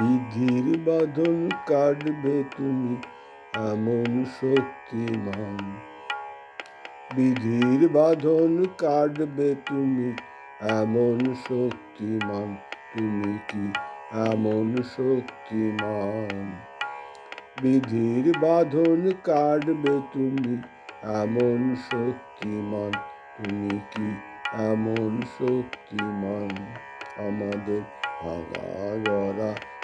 বিধির বাঁধন কাটবে তুমি এমন শক্তিমান। বিধির বাঁধন কাটবে তুমি এমন শক্তিমান, তুমি কি এমন শক্তিমান? বিধির বাঁধন কাটবে তুমি এমন শক্তিমান, তুমি কি এমন শক্তিমান? আমাদের ভাঙা গড়া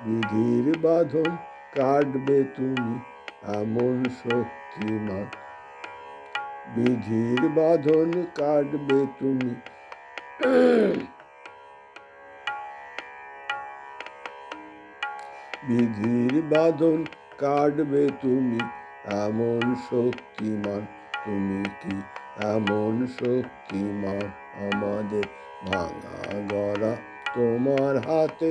বিধির বাঁধন কাটবে তুমি এমন শক্তিমান বিধির বাঁধন কাটবে তুমি। বিধির বাঁধন কাটবে তুমি এমন শক্তিমান তুমি কি এমন শক্তিমান আমাদের ভাঙা গড়া তোমার হাতে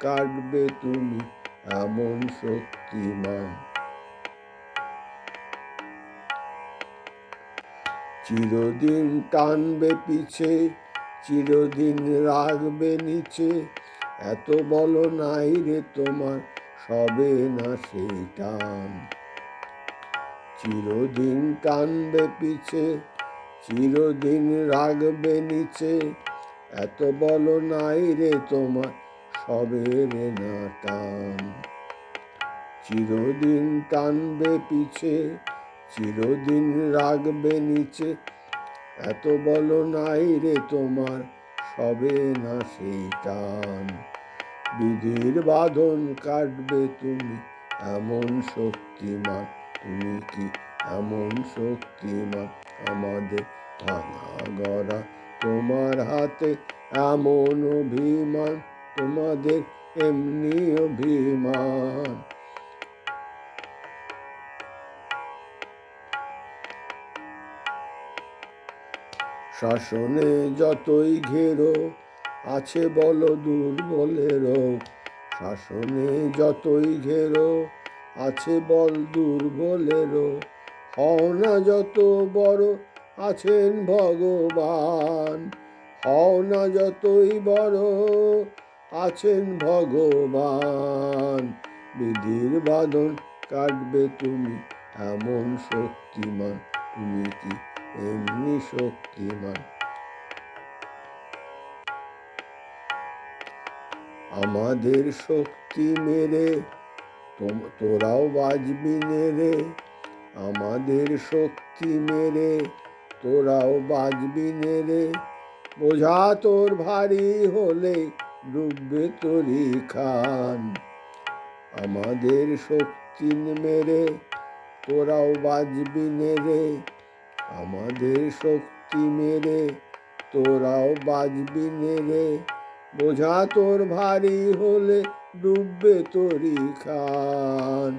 কাটবে তুমি এমন শক্তিমান চিরদিন টানবে পিছে, চিরদিন রাখবে নিচে। এত বলো নাই রে তোমার, সবে না সেই টান। চিরদিন টানবে পিছে, চিরদিন রাখবে নিচে। এত বলো নাই রে তোমার রে না টান চিরদিন টানবে পিছে, চিরদিন রাখবে নিচে। এত বলো নাই রে তোমার, সবে না সেই টান। বিধির বাঁধন কাটবে তুমি, এমন শক্তিমান। তুমি কি এমন শক্তিমান? আমাদের ভাঙা গড়া তোমার হাতে এমন অভিমান। তোমাদের এমনি অভিমান। শাসনে যতই ঘেরো, আছে বল দুর্বলেরও। শাসনে যতই ঘেরো, আছে বল দুর্বলেরও। হও না যত বড় আছেন ভগবান। হও না যতই বড় আছেন ভগবান। বিধির বাঁধন কাটবে তুমি, এমন শক্তিমান, তুমি কি এমনি শক্তিমান? আমাদের শক্তি মেরে তোরাও বাজবি রে আমাদের শক্তি মেরে, তোরাও বাজবি রে বোঝা তোর ভারী হলে ডুববে তরি খান আমাদের শক্তি মেরে তোরাও বাজবি রে। আমাদের শক্তি মেরে তোরাও বাজবি রে। বোঝা তোর ভারী হলে ডুববে তরি খান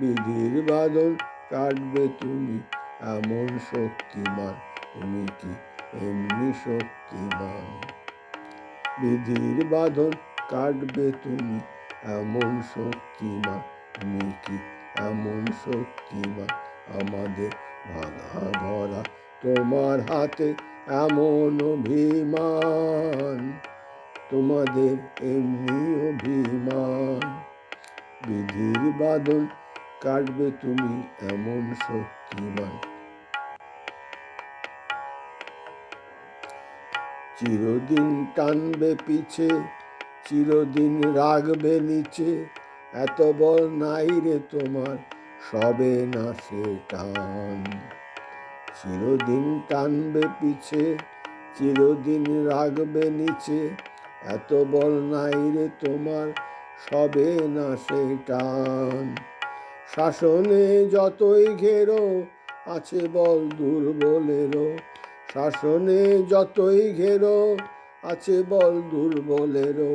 বিধির বাদল কাটবে তুমি এমন শক্তিমান। তুমি কি এমনি শক্তিমান? বিধির বাঁধন কাটবে তুমি, এমন শক্তিমান তুমি এমন শক্তিমান আমাদের ভাঙা ঘরা তোমার হাতে এমন অভিমান, তোমাদের এমনি অভিমান। বিধির বাদল কাটবে তুমি, এমন শক্তিমান চিরদিন টানবে পিছে, চিরদিন রাখবে নিচে। এত বল নাই রে তোমার, সবে না সে টান। চিরদিন টানবে পিছে, চিরদিন রাখবে নিচে। এত বল নাই রে তোমার, সবে না সে টান। শাসনে যতই ঘেরো, আছে বল দুর্বলেরও। শাসনে যতই ঘেরো, আছে বল দুর্বলেরও,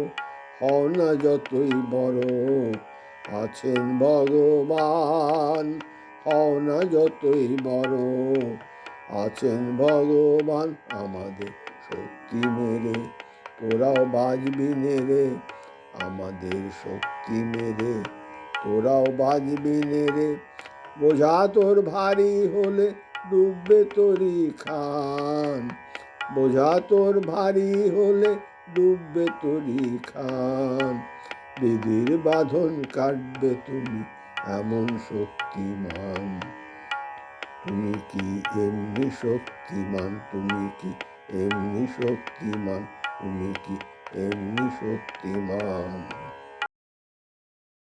হও না যতই বড়। আছেন ভগবান, হও না যতই বড়। আছেন ভগবান, আমাদের শক্তি মেরে, তোরাও বাজবি নেরে আমাদের শক্তি মেরে, তোরাও বাজবি নেরে বোঝা তোর ভারী হলে ডুববে তোরই খান। বোঝা তোর ভারী হলে ডুববে তোরই খান। বিধির বাঁধন কাটবে তুমি এমন শক্তিমান। তুমি কি এমনি শক্তিমান? তুমি কি এমনি শক্তিমান? তুমি কি এমনি শক্তিমান?